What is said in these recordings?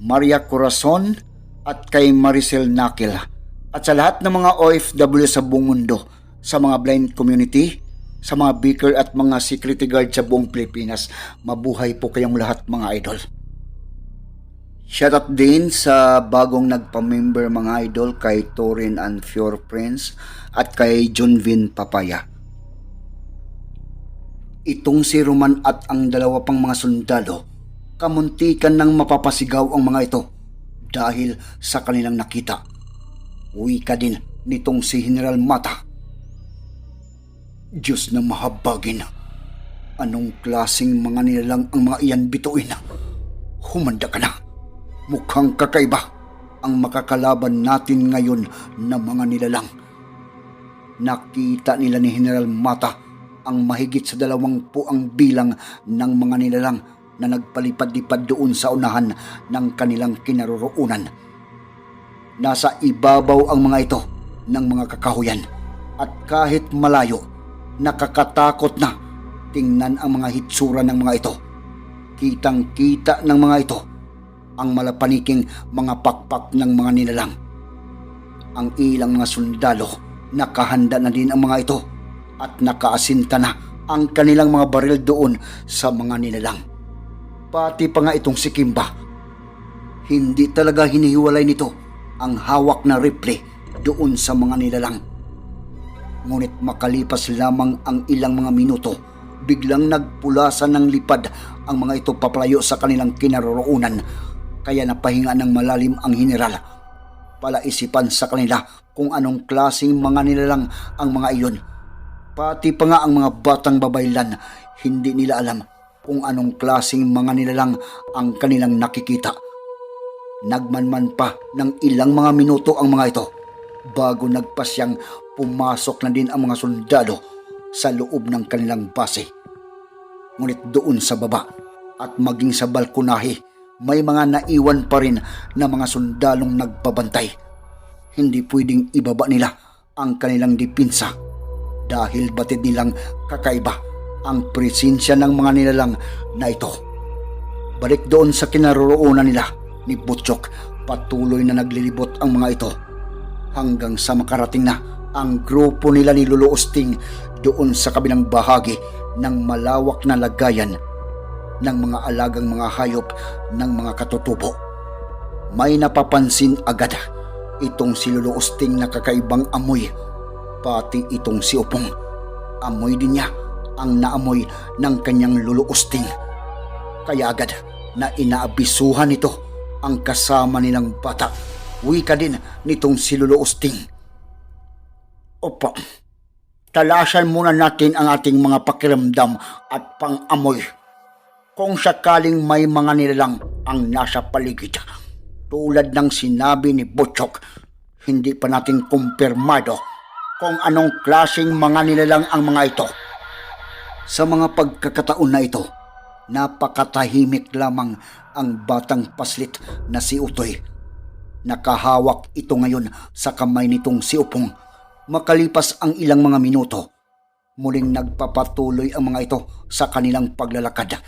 Maria Corazon, at kay Maricel Nakil. At sa lahat ng mga OFW sa buong mundo, sa mga blind community, sa mga beaker at mga security guard sa buong Pilipinas, mabuhay po kayong lahat mga idol. Shoutout din sa bagong nagpa-member mga idol kay Torin and Fior Prince at kay Junvin Papaya. Itong si Roman at ang dalawa pang mga sundalo, kamuntikan ng mapapasigaw ang mga ito dahil sa kanilang nakita. Uwi ka din nitong si General Mata. Diyos na mahabagin. Anong klasing mga nilalang ang mga iyan bituin? Humanda ka na. Mukhang kakaiba ang makakalaban natin ngayon na mga nilalang. Nakita nila ni General Mata ang mahigit sa dalawang puang bilang ng mga nilalang na nagpalipad-lipad doon sa unahan ng kanilang kinaroroonan. Nasa ibabaw ang mga ito ng mga kakahuyan at kahit malayo, nakakatakot na tingnan ang mga hitsura ng mga ito. Kitang-kita ng mga ito ang malapaniking mga pakpak ng mga nilalang. Ang ilang mga sundalo, nakahanda na din ang mga ito at nakaasinta na ang kanilang mga baril doon sa mga nilalang. Pati pa nga itong si Kimba. Hindi talaga hinihiwalay nito ang hawak na rifle doon sa mga nilalang. Ngunit makalipas lamang ang ilang mga minuto, biglang nagpulasan ng lipad ang mga ito papalayo sa kanilang kinaroroonan kaya napahinga ng malalim ang general. Palaisipan sa kanila kung anong klaseng mga nilalang ang mga iyon. Pati pa nga ang mga batang babaylan, hindi nila alam kung anong klaseng mga nilalang ang kanilang nakikita. Nagmanman pa ng ilang mga minuto ang mga ito bago nagpasyang pumasok na din ang mga sundalo sa loob ng kanilang base. Ngunit doon sa baba at maging sa balkonahe, may mga naiwan pa rin na mga sundalong nagbabantay. Hindi pwedeng ibaba nila ang kanilang dipinsa dahil batid nilang kakaiba ang presensya ng mga nilalang na ito. Balik doon sa kinaroroonan nila ni Butchok, patuloy na naglilibot ang mga ito hanggang sa makarating na ang grupo nila ni Lolo Osting doon sa kabilang bahagi ng malawak na lagayan ng mga alagang mga hayop ng mga katutubo. May napapansin agad itong si Lolo Osting na kakaibang amoy, pati itong si Upong. Amoy din niya ang naamoy ng kanyang Lolo Osting. Kaya agad na inaabisuhan nito ang kasama nilang bata. Wika din nitong si Lolo Osting. Opo, talasan muna natin ang ating mga pakiramdam at pang-amoy kung sakaling may mga nilalang ang nasa paligid. Tulad ng sinabi ni Butchok, hindi pa natin kumpirmado kung anong klaseng mga nilalang ang mga ito. Sa mga pagkakataon na ito, napakatahimik lamang ang batang paslit na si Utoy. Nakahawak ito ngayon sa kamay nitong si Upong. Makalipas ang ilang mga minuto, muling nagpapatuloy ang mga ito sa kanilang paglalakad.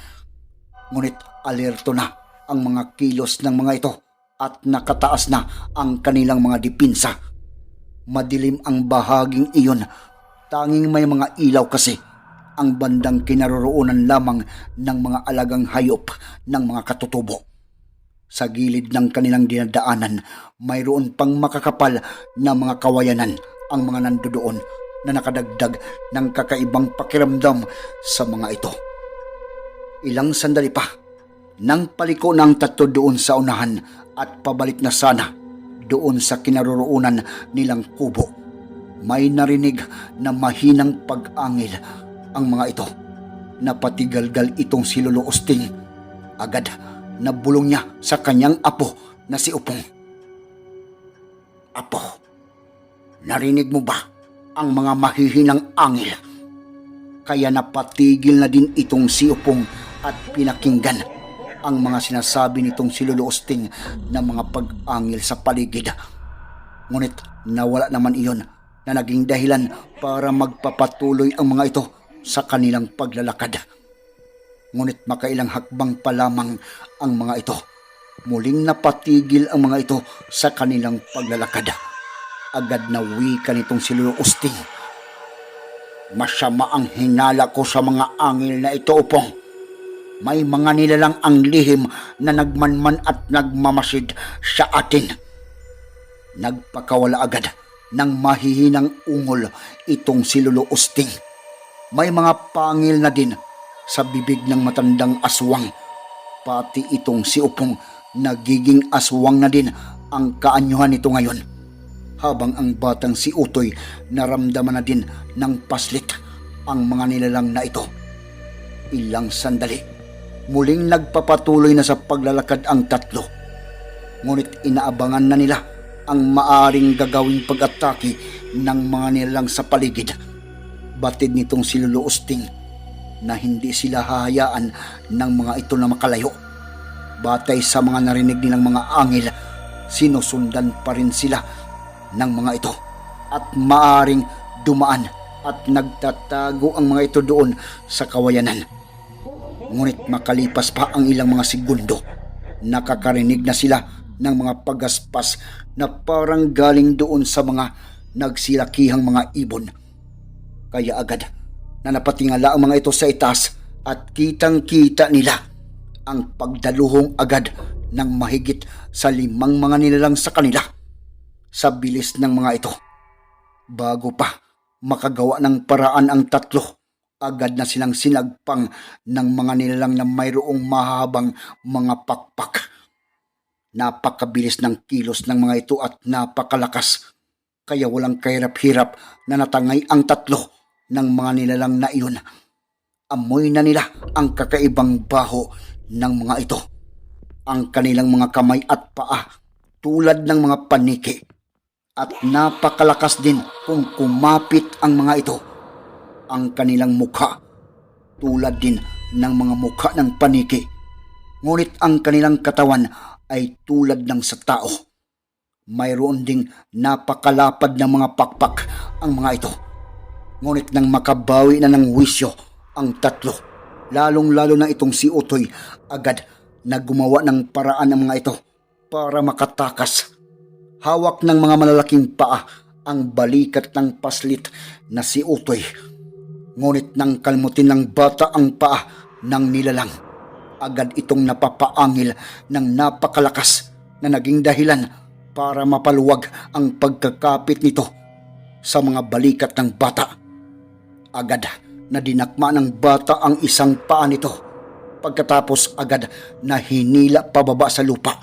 Ngunit alerto na ang mga kilos ng mga ito at nakataas na ang kanilang mga dipinsa. Madilim ang bahaging iyon, tanging may mga ilaw kasi ang bandang kinaroroonan lamang ng mga alagang hayop ng mga katutubo. Sa gilid ng kanilang dinadaanan, mayroon pang makakapal na mga kawayanan ang mga nandoon na nakadagdag ng kakaibang pakiramdam sa mga ito. Ilang sandali pa, nang paliko ng tatlo doon sa unahan at pabalik na sana doon sa kinaroroonan nilang kubo. May narinig na mahinang pag-angil ang mga ito. Napatigalgal itong si Lolo Osting. Agad nabulong niya sa kanyang apo na si Upong. Apo, narinig mo ba ang mga mahihinang angel? Kaya napatigil na din itong si Upong at pinakinggan ang mga sinasabi nitong si Lolo Osting na mga pag-angil sa paligid. Ngunit nawala naman iyon na naging dahilan para magpapatuloy ang mga ito sa kanilang paglalakad. Ngunit makailang hakbang pa lamang ang mga ito. Muling napatigil ang mga ito sa kanilang paglalakad. Agad na wika nitong si Lolo Osting. Masama ang hinala ko sa mga angil na ito, Upong. May mga nilalang ang lihim na nagmanman at nagmamasid sa atin. Nagpakawala agad ng mahihinang ungol itong si Lolo Osting. May mga pangil na din sa bibig ng matandang aswang. Pati itong si Upong nagiging aswang na din ang kaanyuhan nito ngayon habang ang batang si Utoy naramdaman na din ng paslit ang mga nilalang na ito. Ilang sandali, muling nagpapatuloy na sa paglalakad ang tatlo. Ngunit inaabangan na nila ang maaring gagawing pag-atake ng mga nilalang sa paligid. Batid nitong si Lolo Usting na hindi sila hahayaan ng mga ito na makalayo. Batay sa mga narinig nilang mga angel, sinusundan pa rin sila ng mga ito at maaring dumaan at nagtatago ang mga ito doon sa kawayanan. Ngunit makalipas pa ang ilang mga segundo, nakakarinig na sila ng mga pagaspas na parang galing doon sa mga nagsilakihang mga ibon. Kaya agad na napatingala ang mga ito sa itaas at kitang-kita nila ang pagdaluhong agad ng mahigit sa limang mga nilalang sa kanila sa bilis ng mga ito. Bago pa makagawa ng paraan ang tatlo, agad na silang sinagpang ng mga nilalang na mayroong mahabang mga pakpak. Napakabilis ng kilos ng mga ito at napakalakas. Kaya walang kahirap-hirap na natangay ang tatlo ng mga nilalang na iyon. Amoy na nila ang kakaibang baho ng mga ito. Ang kanilang mga kamay at paa tulad ng mga paniki at napakalakas din kung kumapit ang mga ito. Ang kanilang mukha tulad din ng mga mukha ng paniki. Ngunit ang kanilang katawan ay tulad ng sa tao. Mayroon ding napakalapad ng mga pakpak ang mga ito. Ngunit nang makabawi na ng wisyo ang tatlo, lalong-lalo na itong si Utoy, agad na gumawa ng paraan ang mga ito para makatakas hawak ng mga malalaking paa ang balikat ng paslit na si Utoy. Ngunit nang kalmutin ng bata ang paa ng nilalang, agad itong napapaangil ng napakalakas na naging dahilan para mapaluwag ang pagkakapit nito sa mga balikat ng bata. Agad na dinakma ng bata ang isang paa nito. Pagkatapos agad na hinila pababa sa lupa.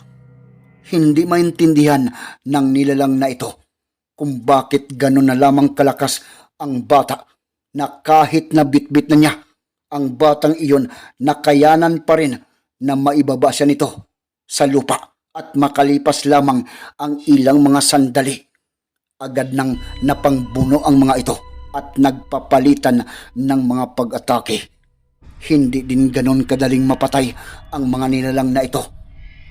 Hindi maintindihan ng nilalang na ito kung bakit gano'n na lamang kalakas ang bata na kahit na bitbit na niya ang batang iyon nakayanan pa rin na maibaba siya nito sa lupa at makalipas lamang ang ilang mga sandali. Agad nang napangbuno ang mga ito at nagpapalitan ng mga pag-atake. Hindi din ganon kadaling mapatay ang mga nilalang na ito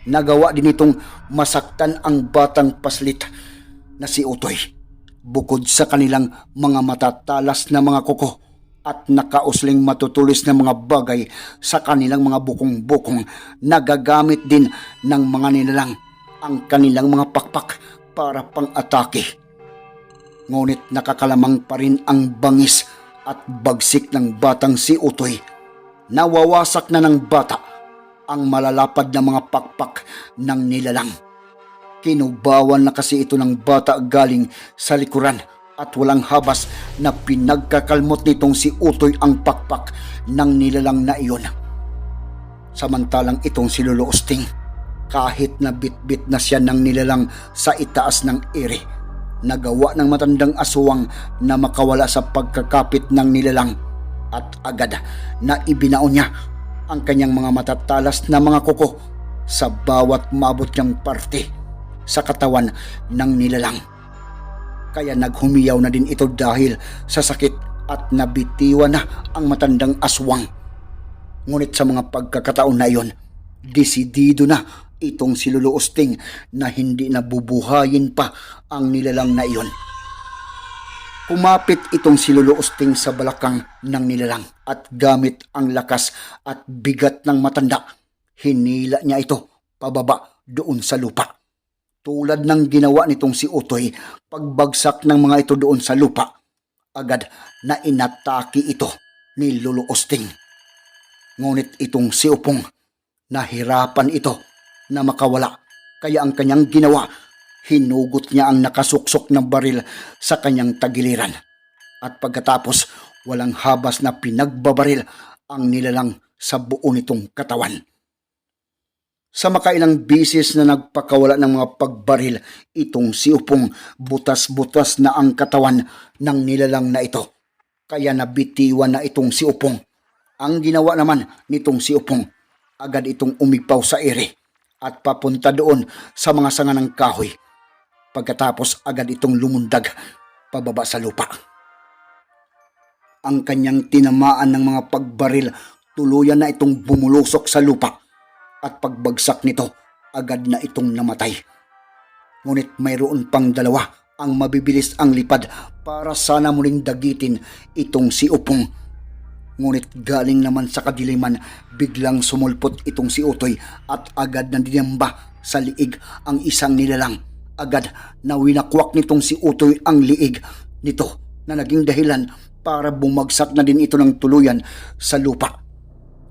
Nagawa din itong masaktan ang batang paslit na si Utoy. Bukod sa kanilang mga matatalas na mga kuko at nakausling matutulis na mga bagay sa kanilang mga bukong-bukong, nagagamit din ng mga nilalang ang kanilang mga pakpak para pang-atake. Ngunit nakakalamang pa rin ang bangis at bagsik ng batang si Utoy. Nawawasak na ng bata ang malalapad na mga pakpak ng nilalang. Kinubawan na kasi ito ng bata galing sa likuran at walang habas na pinagkakalmot nitong si Utoy ang pakpak ng nilalang na iyon. Samantalang itong si Lolo Osting, kahit na bitbit na siya ng nilalang sa itaas ng ere, nagawa ng matandang aswang na makawala sa pagkakapit ng nilalang at agad na ibinaon niya ang kanyang mga matatalas na mga kuko sa bawat maabot niyang parte sa katawan ng nilalang. Kaya naghumiyaw na din ito dahil sa sakit at nabitiwan na ang matandang aswang. Ngunit sa mga pagkakataon na iyon, desidido na itong si na hindi nabubuhayin pa ang nilalang na iyon. Kumapit itong si sa balakang ng nilalang at gamit ang lakas at bigat ng matanda, hinila niya ito pababa doon sa lupa. Tulad ng ginawa nitong si Utoy, pagbagsak ng mga ito doon sa lupa, agad na inatake ito ni Lolo Usting. Ngunit itong si Upong, nahirapan ito na makawala. Kaya ang kanyang ginawa, hinugot niya ang nakasuksok ng baril sa kanyang tagiliran. At pagkatapos, walang habas na pinagbabaril ang nilalang sa buo nitong katawan. Sa makailang bisis na nagpakawala ng mga pagbaril, itong si Upong butas-butas na ang katawan ng nilalang na ito. Kaya nabitiwan na itong si Upong. Ang ginawa naman nitong si Upong, agad itong umipaw sa ere at papunta doon sa mga sanga ng kahoy. Pagkatapos agad itong lumundag pababa sa lupa. Ang kanyang tinamaan ng mga pagbaril tuluyan na itong bumulusok sa lupa at pagbagsak nito agad na itong namatay. Ngunit mayroon pang dalawa ang mabibilis ang lipad para sana muling dagitin itong si Upong. Ngunit galing naman sa kadiliman, biglang sumulpot itong si Utoy at agad na dinamba sa liig ang isang nilalang. Agad na winakwak nitong si Utoy ang liig nito na naging dahilan para bumagsak na din ito ng tuluyan sa lupa.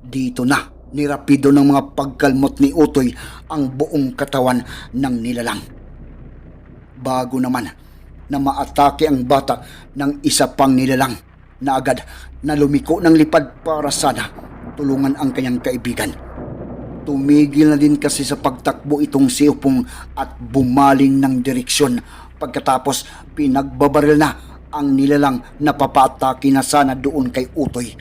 Dito na nirapido ng mga pagkalmot ni Utoy ang buong katawan ng nilalang. Bago naman na maatake ang bata ng isa pang nilalang na agad na lumiko ng lipad para sana tulungan ang kanyang kaibigan. Tumigil na din kasi sa pagtakbo itong si Upong at bumaling ng direksyon pagkatapos pinagbabaril na ang nilalang na papatake na sana doon kay Utoy.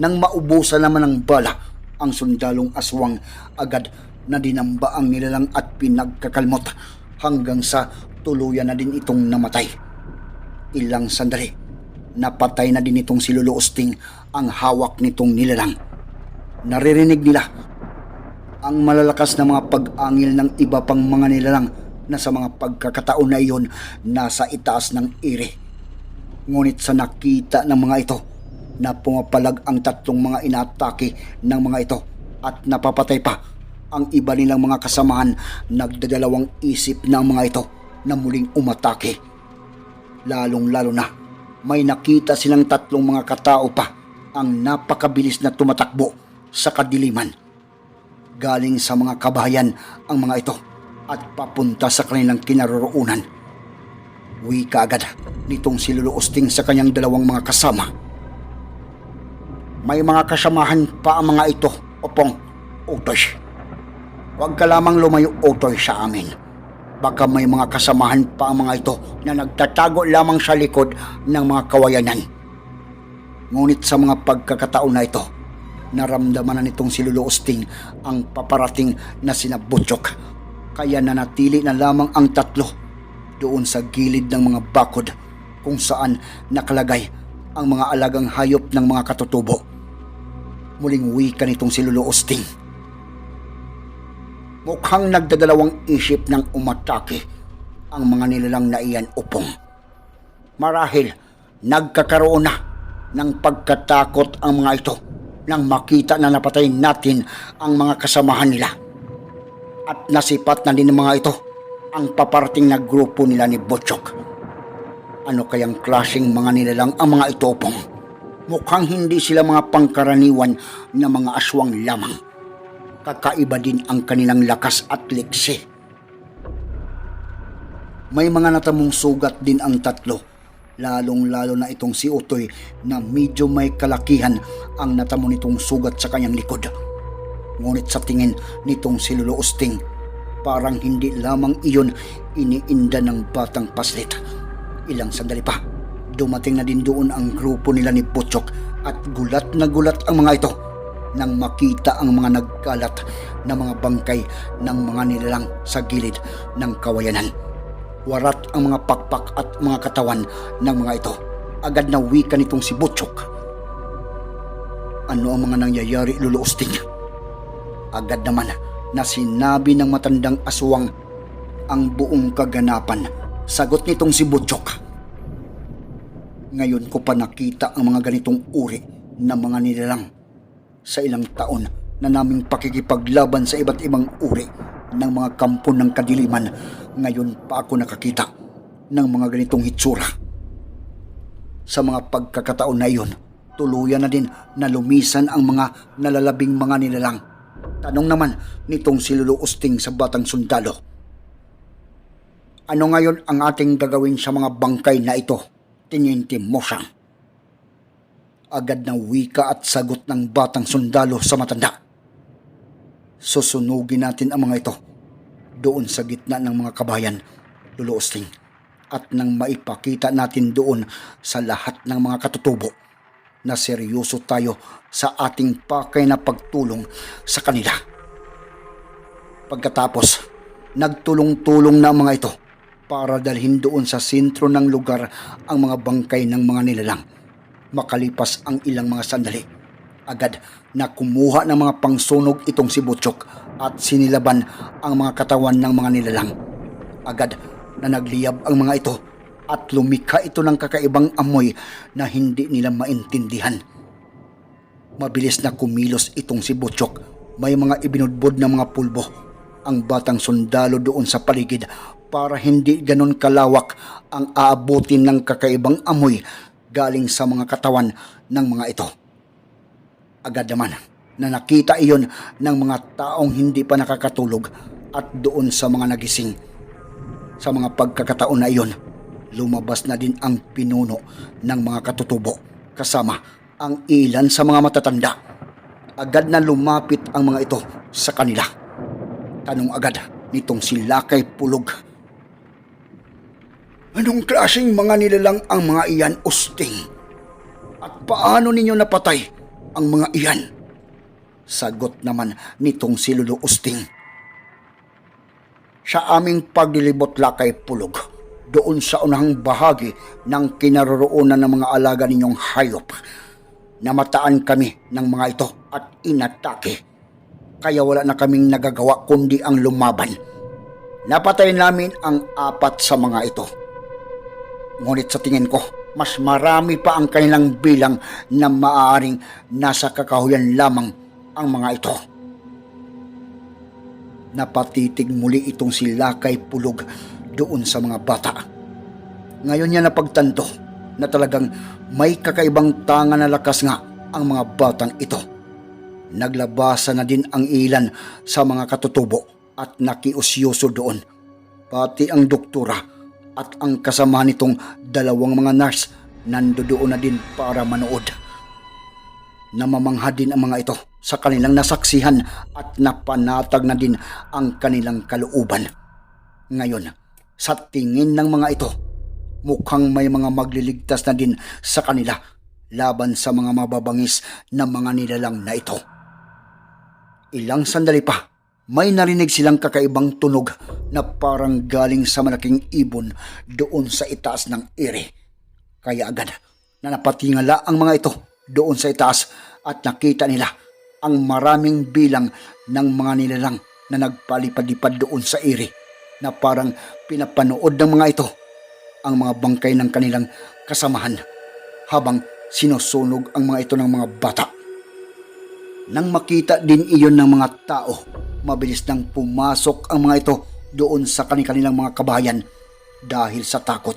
Nang maubusan naman ng bala, ang sundalong aswang agad na dinamba ang nilalang at pinagkakalmot hanggang sa tuluyan na din itong namatay. Ilang sandali, napatay na din itong si Lolo ang hawak nitong nilalang. Naririnig nila ang malalakas na mga pag-angil ng iba pang mga nilalang na sa mga pagkakataon na iyon nasa itaas ng ire. Ngunit sa nakita ng mga ito na pumapalag ang tatlong mga inatake ng mga ito at napapatay pa ang iba nilang mga kasamahan nagdadalawang isip ng mga ito na muling umatake. Lalong lalo na may nakita silang tatlong mga katao pa ang napakabilis na tumatakbo sa kadiliman. Galing sa mga kabahayan ang mga ito at papunta sa kanilang kinaroroonan. Wika agad nitong si Lolo Usting sa kanyang dalawang mga kasama. May mga kasamahan pa ang mga ito, Opong, Utoy. Huwag ka lamang lumayo, Utoy, sa amin. Baka may mga kasamahan pa ang mga ito na nagtatago lamang sa likod ng mga kawayanan. Ngunit sa mga pagkakataon na ito, naramdaman na nitong si Lolo Usting ang paparating na sinabutsyok. Kaya nanatili na lamang ang tatlo doon sa gilid ng mga bakod kung saan nakalagay ang mga alagang hayop ng mga katutubo. Muling wika nitong si Lolo Usting. Mukhang nagdadalawang isip ng umatake ang mga nilalang na iyan upong. Marahil nagkakaroon na ng pagkatakot ang mga ito nang makita na napatay natin ang mga kasamahan nila. At nasipat na din ng mga ito ang paparating na grupo nila ni Butchok. Ano kayang klaseng mga nilalang ang mga ito upong? Mukhang hindi sila mga pangkaraniwan na mga aswang lamang kakaiba din ang kanilang lakas at liksi. May mga natamong sugat din ang tatlo, lalong-lalo na itong si Utoy na medyo may kalakihan ang natamo nitong sugat sa kanyang likod. Ngunit sa tingin nitong si Lolo Usting, parang hindi lamang iyon iniinda ng batang paslit. Ilang sandali pa, dumating na din doon ang grupo nila ni Butchok at gulat na gulat ang mga ito nang makita ang mga nagkalat na mga bangkay ng mga nilalang sa gilid ng kawayanan. Warat ang mga pakpak at mga katawan ng mga ito. Agad na wika nitong si Butchok. Ano ang mga nangyayari, Lolo Usting? Agad naman na sinabi ng matandang aswang ang buong kaganapan. Sagot nitong si Butchok. Ngayon ko pa nakita ang mga ganitong uri ng mga nilalang sa ilang taon na naming pakikipaglaban sa iba't ibang uri ng mga kampo ng kadiliman. Ngayon pa ako nakakita ng mga ganitong hitsura. Sa mga pagkakataon na iyon, tuluyan na din na lumisan ang mga nalalabing mga nilalang. Tanong naman nitong si Lolo Usting sa batang sundalo. Ano ngayon ang ating gagawin sa mga bangkay na ito, Tiniente Mosang? Agad na wika at sagot ng batang sundalo sa matanda. Susunugin natin ang mga ito doon sa gitna ng mga kabayan, Lolo Usting, at nang maipakita natin doon sa lahat ng mga katutubo na seryoso tayo sa ating pakay na pagtulong sa kanila. Pagkatapos, nagtulong-tulong na ang mga ito para dalhin doon sa sentro ng lugar ang mga bangkay ng mga nilalang. Makalipas ang ilang mga sandali, agad na kumuha ng mga pangsunog itong si Butchok at sinilaban ang mga katawan ng mga nilalang. Agad na nagliyab ang mga ito at lumika ito ng kakaibang amoy na hindi nila maintindihan. Mabilis na kumilos itong si Butchok. May mga ibinudbod na mga pulbo ang batang sundalo doon sa paligid para hindi ganon kalawak ang aabutin ng kakaibang amoy galing sa mga katawan ng mga ito. Agad naman na nakita iyon ng mga taong hindi pa nakakatulog at doon sa mga nagising. Sa mga pagkakataon na iyon, lumabas na din ang pinuno ng mga katutubo kasama ang ilan sa mga matatanda. Agad na lumapit ang mga ito sa kanila. Tanong agad nitong si Lakay Pulog. Anong klaseng mga nilalang ang mga iyan, Usting? At paano ninyo napatay ang mga iyan? Sagot naman nitong si Lolo Usting. Sa aming paglilibot lakay pulog, doon sa unahang bahagi ng kinaroroonan ng mga alaga ninyong hayop, namataan kami ng mga ito at inatake. Kaya wala na kaming nagagawa kundi ang lumaban. Napatay namin ang apat sa mga ito. Ngunit sa tingin ko, mas marami pa ang kanilang bilang na maaaring nasa kakahuyan lamang ang mga ito. Napatitig muli itong si Lakay Pulog doon sa mga bata. Ngayon niya napagtanto na talagang may kakaibang tanga na lakas nga ang mga batang ito. Naglabasa na din ang ilan sa mga katutubo at nakiusyoso doon. Pati ang doktora at ang kasama nitong dalawang mga nurse nandoon na din para manood. Namamangha din ang mga ito sa kanilang nasaksihan at napanatag na din ang kanilang kalooban. Ngayon, sa tingin ng mga ito, mukhang may mga magliligtas na din sa kanila laban sa mga mababangis na mga nilalang na ito. Ilang sandali pa, may narinig silang kakaibang tunog na parang galing sa malaking ibon doon sa itaas ng ere. Kaya agad na napatingala ang mga ito doon sa itaas at nakita nila ang maraming bilang ng mga nilalang na nagpalipad-lipad doon sa ere na parang pinapanood ng mga ito ang mga bangkay ng kanilang kasamahan habang sinusunog ang mga ito ng mga bata. Nang makita din iyon ng mga tao, mabilis nang pumasok ang mga ito doon sa kanilang mga kabayan dahil sa takot.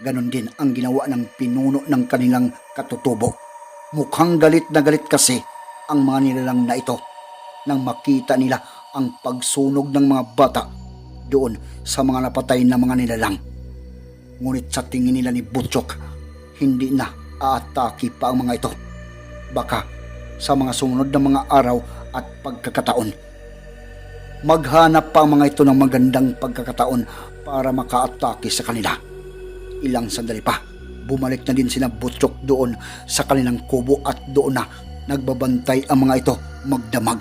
Ganon din ang ginawa ng pinuno ng kanilang katutubo. Mukhang galit na galit kasi ang mga nilalang na ito nang makita nila ang pagsunog ng mga bata doon sa mga napatay na mga nilalang. Ngunit sa tingin nila ni Butchok, hindi na aatake pa ang mga ito. Baka sa mga sumunod na mga araw at pagkakataon. Maghanap pa ang mga ito ng magandang pagkakataon para makaatake sa kanila. Ilang sandali pa, bumalik na din sina Butchok doon sa kanilang kubo at doon na nagbabantay ang mga ito magdamag.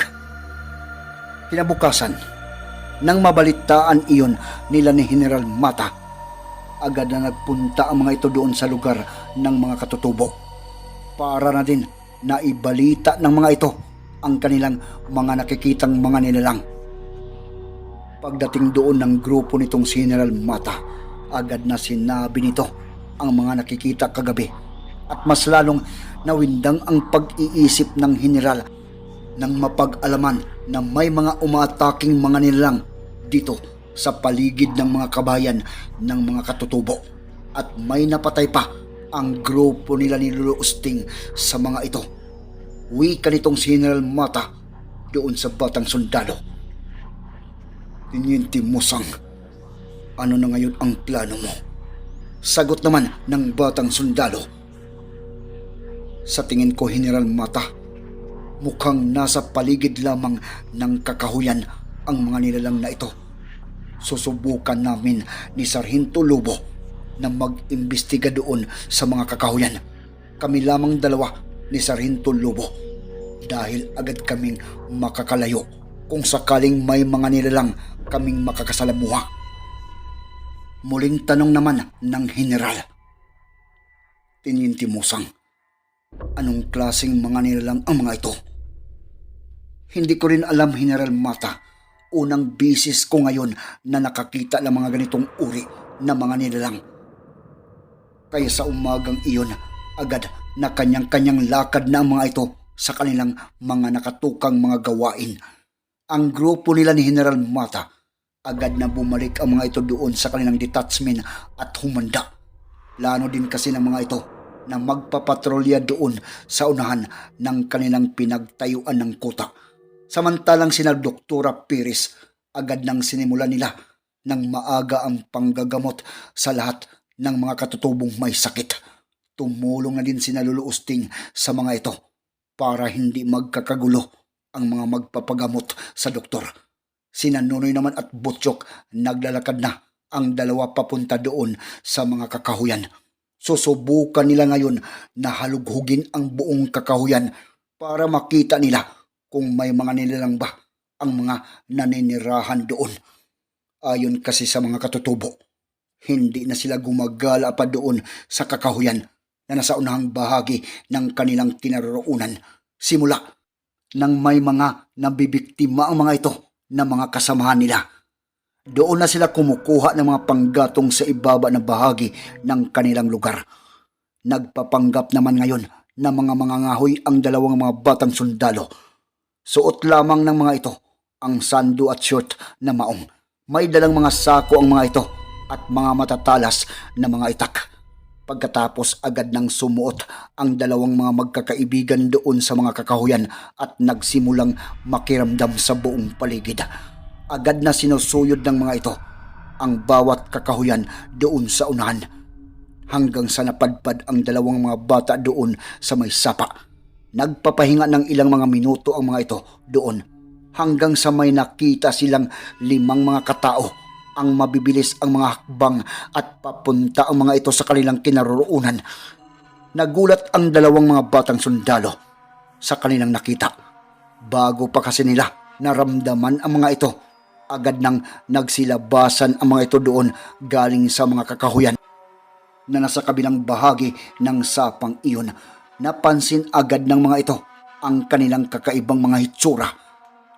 Kinabukasan, nang mabalitaan iyon nila ni General Mata, agad na nagpunta ang mga ito doon sa lugar ng mga katutubo para na din na ibalita ng mga ito ang kanilang mga nakikitang mga nilalang. Pagdating doon ng grupo nitong General Mata, agad na sinabi nito ang mga nakikita kagabi at mas lalong nawindang ang pag-iisip ng General nang mapag-alaman na may mga umaataking mga nilalang dito sa paligid ng mga kabayan ng mga katutubo at may napatay pa ang grupo nila ni Lolo Usting sa mga ito. Wika nitong General Mata doon sa batang sundalo. Tiniente Musang, ano na ngayon ang plano mo? Sagot naman ng batang sundalo. Sa tingin ko, General Mata, mukhang nasa paligid lamang ng kakahuyan ang mga nilalang na ito. Susubukan namin ni Sarhinto Lobo na mag-imbestiga doon sa mga kakahuyan. Kami lamang dalawa ni Sarhinto Lobo dahil agad kaming makakalayo kung sakaling may mga nilalang kaming makakasalamuha. Muling tanong naman ng General. Tiniente Musang, anong klaseng mga nilalang ang mga ito? Hindi ko rin alam, General Mata. Unang bisis ko ngayon na nakakita ng mga ganitong uri na mga nilalang. Kaya sa umagang iyon, agad na kanyang-kanyang lakad na ang mga ito sa kanilang mga nakatukang mga gawain. Ang grupo nila ni General Mata, agad na bumalik ang mga ito doon sa kanilang detachment at humanda. Plano din kasi ng mga ito na magpapatrolya doon sa unahan ng kanilang pinagtayuan ng kuta. Samantalang sina Doktora Piris agad nang sinimula nila ng maaga ang panggagamot sa lahat ng mga katutubong may sakit. Tumulong na din sina Lolo Usting sa mga ito para hindi magkakagulo ang mga magpapagamot sa doktor. Sina Nunoy naman at Butchok naglalakad na ang dalawa papunta doon sa mga kakahuyan. Susubukan nila ngayon na halughugin ang buong kakahuyan para makita nila kung may mga nilalang ba ang mga naninirahan doon. Ayon kasi sa mga katutubo, hindi na sila gumagala pa doon sa kakahuyan na nasa unahang bahagi ng kanilang kinaroroonan. Simula nang may mga nabibiktima ang mga ito na mga kasamahan nila. Doon na sila kumukuha ng mga panggatong sa ibaba na bahagi ng kanilang lugar. Nagpapanggap naman ngayon na mga mangangahoy ang dalawang mga batang sundalo. Suot lamang ng mga ito ang sando at short na maong. May dalang mga sako ang mga ito at mga matatalas na mga itak. Pagkatapos agad nang sumuot ang dalawang mga magkakaibigan doon sa mga kakahuyan at nagsimulang makiramdam sa buong paligid. Agad na sinusuyod ng mga ito ang bawat kakahuyan doon sa unahan hanggang sa napadpad ang dalawang mga bata doon sa may sapa. Nagpapahinga ng ilang mga minuto ang mga ito doon hanggang sa may nakita silang limang mga katao ang mabibilis ang mga hakbang at papunta ang mga ito sa kanilang kinaroroonan. Nagulat ang dalawang mga batang sundalo sa kanilang nakita. Bago pa kasi nila naramdaman ang mga ito, agad nang nagsilabasan ang mga ito doon galing sa mga kakahuyan na nasa kabilang bahagi ng sapang iyon. Napansin agad ng mga ito ang kanilang kakaibang mga hitsura.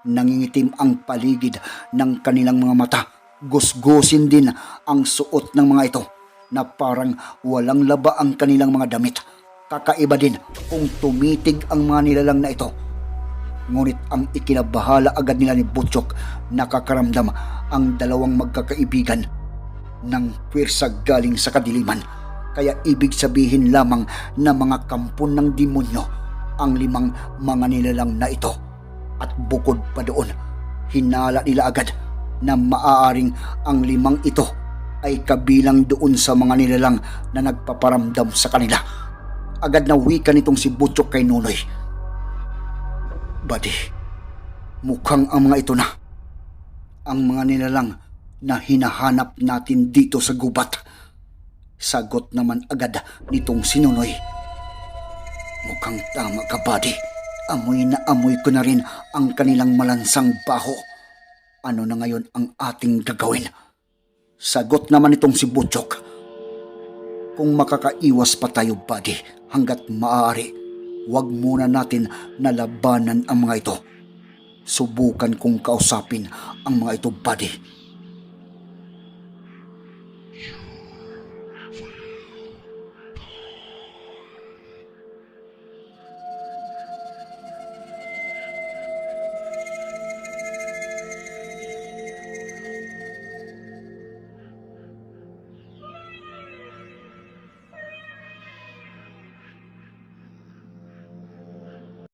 Nangingitim ang paligid ng kanilang mga mata. Gusgusin din ang suot ng mga ito na parang walang laba ang kanilang mga damit. Kakaiba din kung tumitig ang mga nilalang na ito. Ngunit ang ikinabahala agad nila ni Butchok nakakaramdam ang dalawang magkakaibigan ng pwersa galing sa kadiliman. Kaya ibig sabihin lamang na mga kampon ng demonyo ang limang mga nilalang na ito. At bukod pa doon, hinala nila agad na maaaring ang limang ito ay kabilang doon sa mga nilalang na nagpaparamdam sa kanila. Agad na wika nitong si Butchok kay Nunoy. Buddy, mukhang ang mga ito na. Ang mga nilalang na hinahanap natin dito sa gubat. Sagot naman agad nitong sinunoy. Mukhang tama ka, buddy. Amoy na amoy ko na rin ang kanilang malansang baho. Ano na ngayon ang ating gagawin? Sagot naman itong si Butchok. Kung makakaiwas pa tayo, buddy, hanggat maaari, huwag muna natin nalabanan ang mga ito. Subukan kong kausapin ang mga ito, buddy.